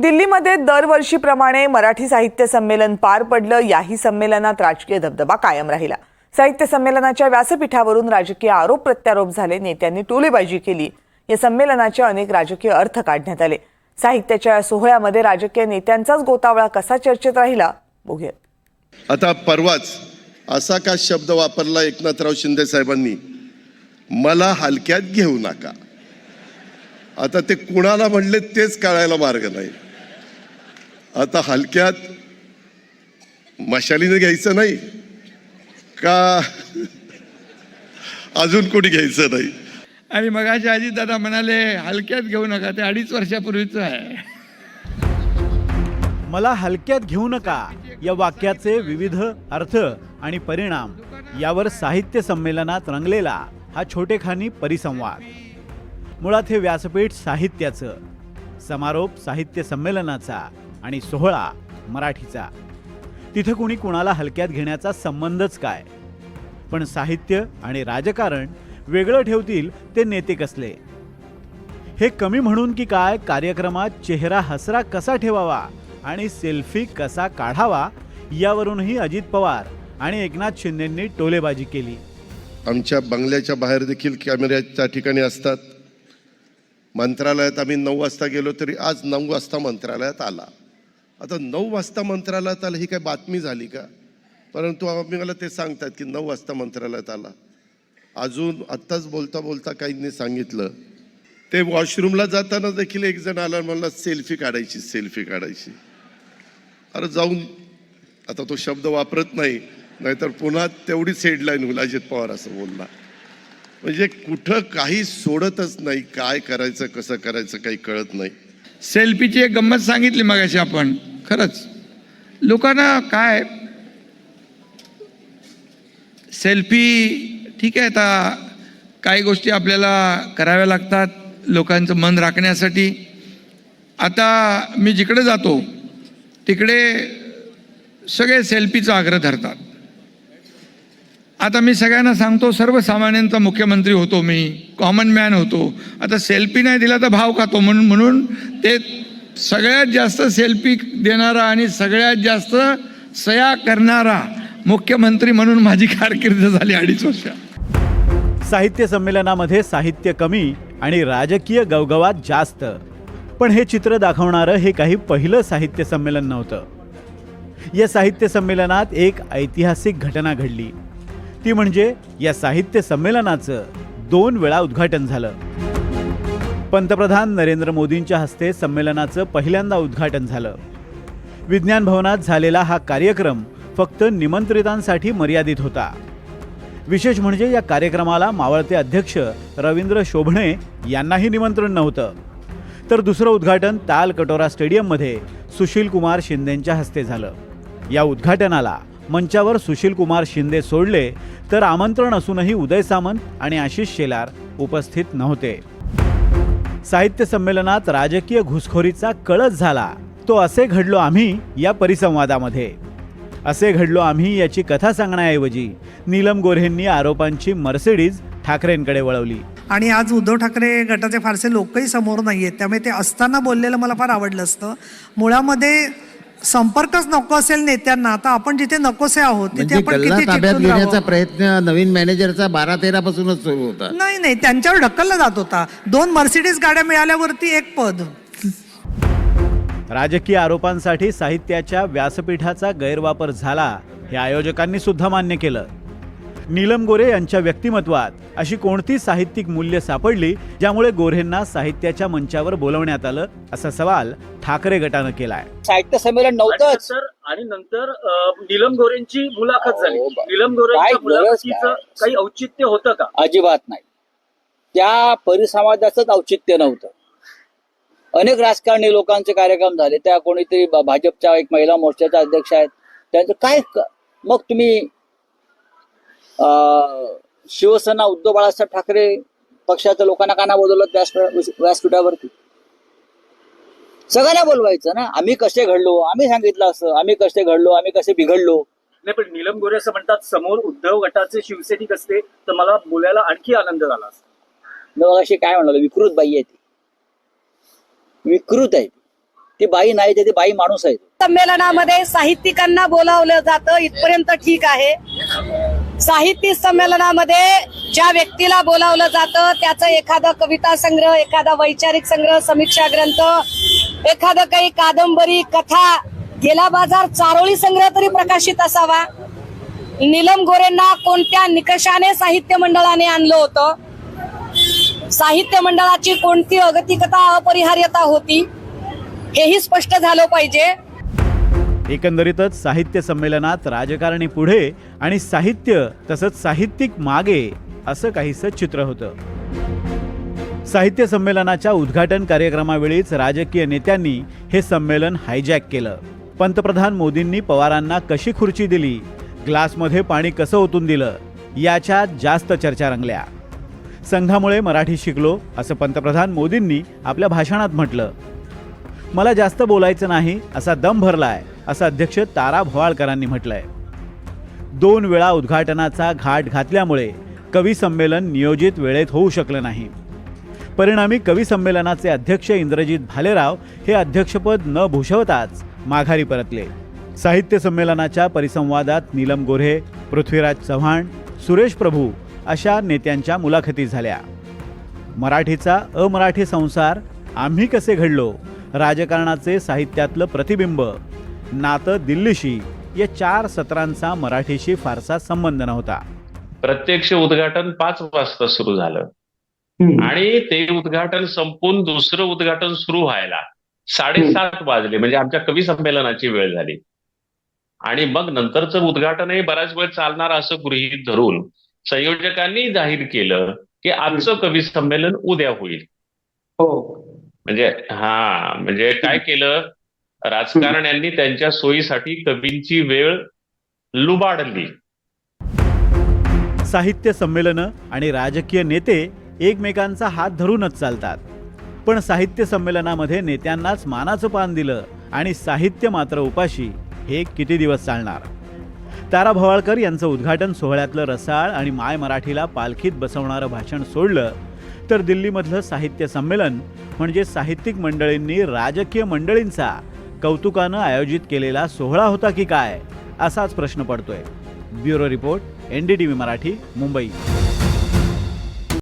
दिल्लीमध्ये दरवर्षीप्रमाणे मराठी साहित्य संमेलन पार पडलं. याही संमेलनात राजकीय दबदबा कायम राहिला. साहित्य संमेलनाच्या व्यासपीठावरून राजकीय आरोप प्रत्यारोप झाले. नेत्यांनी टोलेबाजी केली. या संमेलनाचे अनेक राजकीय अर्थ काढण्यात आले. साहित्याच्या या सोहळ्यामध्ये राजकीय नेत्यांचाच गोतावळा कसा चर्चेत राहिला बघूयात. आता परवाच असा का शब्द वापरला एकनाथराव शिंदे साहेबांनी? मला हलक्यात घेऊ नका. आता ते कुणाला म्हणले तेच कळायला मार्ग नाही. आता हलक्यात मशालीने घ्यायचं नाही का? अजून कोणी घ्यायचं नाही? आणि मगाशी अजित दादा म्हणाले हलक्यात घेऊ नका ते अडीच वर्षापूर्वीचं आहे. मला हलक्यात घेऊ नका. या वाक्याचे विविध अर्थ आणि परिणाम यावर साहित्य संमेलनात रंगलेला हा छोटेखानी परिसंवाद. मुळात हे व्यासपीठ साहित्याचं. समारोप साहित्य संमेलनाचा. आणि सोहळा मराठीचा. तिथं कुणी कुणाला हलक्यात घेण्याचा संबंधच काय? पण साहित्य आणि राजकारण वेगळं ठेवतील ते नेते कसले? हे कमी म्हणून की काय कार्यक्रमात चेहरा हसरा कसा ठेवावा आणि सेल्फी कसा काढावा यावरूनही अजित पवार आणि एकनाथ शिंदेंनी टोलेबाजी केली. आमच्या बंगल्याच्या बाहेर देखील कॅमेऱ्याच्या ठिकाणी असतात. मंत्रालयात आम्ही नऊ वाजता गेलो तरी आज नऊ वाजता मंत्रालयात आला. आता नऊ वाजता मंत्रालयात आला ही काय बातमी झाली का? परंतु आम्ही मला ते सांगतात की नऊ वाजता मंत्रालयात आला. अजून आत्ताच बोलता बोलता काहींनी सांगितलं. ते वॉशरूमला जाताना देखील एक जण आला मला सेल्फी काढायची सेल्फी काढायची. अरे जाऊन आता तो शब्द वापरत नाही नाहीतर पुन्हा तेवढीच हेडलाईन होईल अजित पवार असं बोलला म्हणजे कुठं काही सोडतच नाही काय करायचं कसं करायचं काही कळत नाही. सेल्फीची एक गंमत सांगितली मगाशी आपण. खरंच. लोकांना काय? सेल्फी ठीक आहे आता काही गोष्टी आपल्याला कराव्या लागतात लोकांचं मन राखण्यासाठी. आता मी जिकडे जातो तिकडे सगळे सेल्फीचा आग्रह धरतात. आता मी सगळ्यांना सांगतो सर्वसामान्यांचा मुख्यमंत्री होतो मी कॉमन मॅन होतो. आता सेल्फी नाही दिला तर भाव खातो म्हणून म्हणून ते सगळ्यात जास्त सेल्फी देणारा आणि सगळ्यात जास्त सया करणारा मुख्यमंत्री म्हणून माझी कारकीर्द झाली अडीच वर्ष. साहित्य संमेलनामध्ये साहित्य कमी आणि राजकीय गवगवात जास्त. पण हे चित्र दाखवणारं हे काही पहिलं साहित्य संमेलन नव्हतं. या साहित्य संमेलनात एक ऐतिहासिक घटना घडली. ती म्हणजे या साहित्य संमेलनाचं दोन वेळा उद्घाटन झालं. पंतप्रधान नरेंद्र मोदींच्या हस्ते संमेलनाचं पहिल्यांदा उद्घाटन झालं. विज्ञान भवनात झालेला हा कार्यक्रम फक्त निमंत्रितांसाठी मर्यादित होता. विशेष म्हणजे या कार्यक्रमाला मावळते अध्यक्ष रवींद्र शोभणे यांनाही निमंत्रण नव्हतं. तर दुसरं उद्घाटन ताल कटोरा स्टेडियममध्ये सुशील कुमार शिंदेंच्या हस्ते झालं. या उद्घाटनाला मंचावर सुशील कुमार शिंदे सोडले तर आमंत्रण असूनही उदय सामंत आणि आशिष शेलार उपस्थित नव्हते. साहित्य संमेलनात राजकीय घुसखोरीचा कळस झाला. तो असे घडलो आम्ही या परिसंवादामध्ये. असे घडलो आम्ही याची कथा सांगण्याऐवजी नीलम गोऱ्हेंनी आरोपांची मर्सिडीज ठाकरेंकडे वळवली. आणि आज उद्धव ठाकरे गटाचे फारसे लोकही समोर नाही आहेत त्यामुळे ते असताना बोललेलं मला फार आवडलं असतं. मुळामध्ये संपर्कच नको असेल नेत्यांना तर आपण जिथे नकोसे आहोत तिथे म्हणजे आपण गल्ला किती ताब्यात चिकटून घेण्याचा? प्रयत्न नवीन मॅनेजरचा बारा तेरा पासूनच सुरू होता. नाही नाही त्यांच्यावर ढकलला जात होता. दोन मर्सिडीज गाड्या मिळाल्यावरती एक पद. राजकीय आरोपांसाठी साहित्याच्या व्यासपीठाचा गैरवापर झाला हे आयोजकांनी सुद्धा मान्य केलं. नीलम गोरे यांच्या व्यक्तिमत्वात अशी कोणती साहित्यिक मूल्य सापडली ज्यामुळे गोऱ्हेंना साहित्याच्या मंचावर बोलवण्यात आलं असा सवाल ठाकरे गटानं केलाय. साहित्य संमेलन आणि नव्हतंच नंतर आणि नंतर अ, नीलम गोरेंची मुलाखत झाली. अहो, बा- नीलम काय गोरेंच्या गरज मुलाखतीचं काय? काही औचित्य होतं का? अजिबात नाही. त्या परिसंवादाचंच औचित्य नव्हतं. अनेक राजकारणी लोकांचे कार्यक्रम झाले. त्या कोणीतरी भाजपच्या एक महिला मोर्चाच्या अध्यक्ष आहेत. त्यांचं काय क- मग तुम्ही शिवसेना उद्धव बाळासाहेब ठाकरे पक्षाच्या लोकांना का नाही बोलवलं व्यास व्यासपीठावरती. सगळ्यांना बोलवायचं ना? आम्ही कसे घडलो? आम्ही सांगितलं असं. आम्ही कसे घडलो? आम्ही कसे बिघडलो? नाही पण नीलम गोरे असं म्हणतात समोर उद्धव गटाचे शिवसैनिक असते तर मला बोलायला आणखी आनंद झाला असता. मी अशी काय म्हणालो? विकृत बाई आहे ती. विकृत आहे ती. ती बाई नाही ती बाई माणूस आहे संमेलनामध्ये साहित्यिकांना बोलावलं जातं इथपर्यंत ठीक आहे. साहित्य संमेलनामध्ये ज्या व्यक्तीला बोलावलं जातं त्याचं एखादं कविता संग्रह एखादा वैचारिक संग्रह समीक्षा ग्रंथ एखादं काही कादंबरी कथा गेला बाजार चारोळी संग्रह तरी प्रकाशित असावा. नीलम गोरेंना कोणत्या निकषाने साहित्य मंडळाने आणलं होतं? साहित्य मंडळाची कोणती अगतिकता अपरिहार्यता होती? हेही स्पष्ट झालं पाहिजे. एकंदरीतच साहित्य संमेलनात राजकारणी पुढे आणि साहित्य तसंच साहित्यिक मागे असं काहीसं चित्र होतं. साहित्य संमेलनाच्या उद्घाटन कार्यक्रमावेळीच राजकीय नेत्यांनी हे संमेलन हायजॅक केलं. पंतप्रधान मोदींनी पवारांना कशी खुर्ची दिली? ग्लासमध्ये पाणी कसं ओतून दिलं? याच्या जास्त चर्चा रंगल्या. संघामुळे मराठी शिकलो असं पंतप्रधान मोदींनी आपल्या भाषणात म्हटलं. मला जास्त बोलायचं नाही असा दम भरलाय. असं अध्यक्ष तारा भवाळकरांनी म्हटलंय. दोन वेळा उद्घाटनाचा घाट घातल्यामुळे कवी संमेलन नियोजित वेळेत होऊ शकलं नाही. परिणामी कवी संमेलनाचे अध्यक्ष इंद्रजित भालेराव हे अध्यक्षपद न भूषवताच माघारी परतले. साहित्य संमेलनाच्या परिसंवादात नीलम गोऱ्हे पृथ्वीराज चव्हाण सुरेश प्रभू अशा नेत्यांच्या मुलाखती झाल्या. मराठीचा अमराठी संसार आम्ही कसे घडलो राजकारणाचे साहित्यातलं प्रतिबिंब नातं दिल्लीशी या चार सत्रांचा मराठीशी फारसा संबंध नव्हता. प्रत्यक्ष उद्घाटन पाच वाजता सुरू झालं. आणि ते उद्घाटन संपून दुसरं उद्घाटन सुरू व्हायला साडेसात वाजले म्हणजे आमच्या कवी संमेलनाची वेळ झाली. आणि मग नंतरचं उद्घाटनही बराच वेळ चालणार असं गृहीत धरून संयोजकांनी जाहीर केलं की आजचं कवी संमेलन उद्या होईल. म्हणजे हा म्हणजे काय केलं? राजकारण्यांनी त्यांच्या सोयीसाठी कवींची वेळ लुबाडली. साहित्य संमेलनं आणि राजकीय नेते एकमेकांचा हात धरूनच चालतात. पण साहित्य संमेलनामध्ये नेत्यांनाच मानाचं पान दिलं आणि साहित्य मात्र उपाशी हे किती दिवस चालणार? तारा भवाळकर यांचं उद्घाटन सोहळ्यातलं रसाळ आणि माय मराठीला पालखीत बसवणारं भाषण सोडलं तर दिल्लीमधलं साहित्य संमेलन म्हणजे साहित्यिक मंडळींनी राजकीय मंडळींचा कौतुकानं आयोजित केलेला सोहळा होता की काय असाच प्रश्न पडतोय. Bureau report N D T V Marathi Mumbai.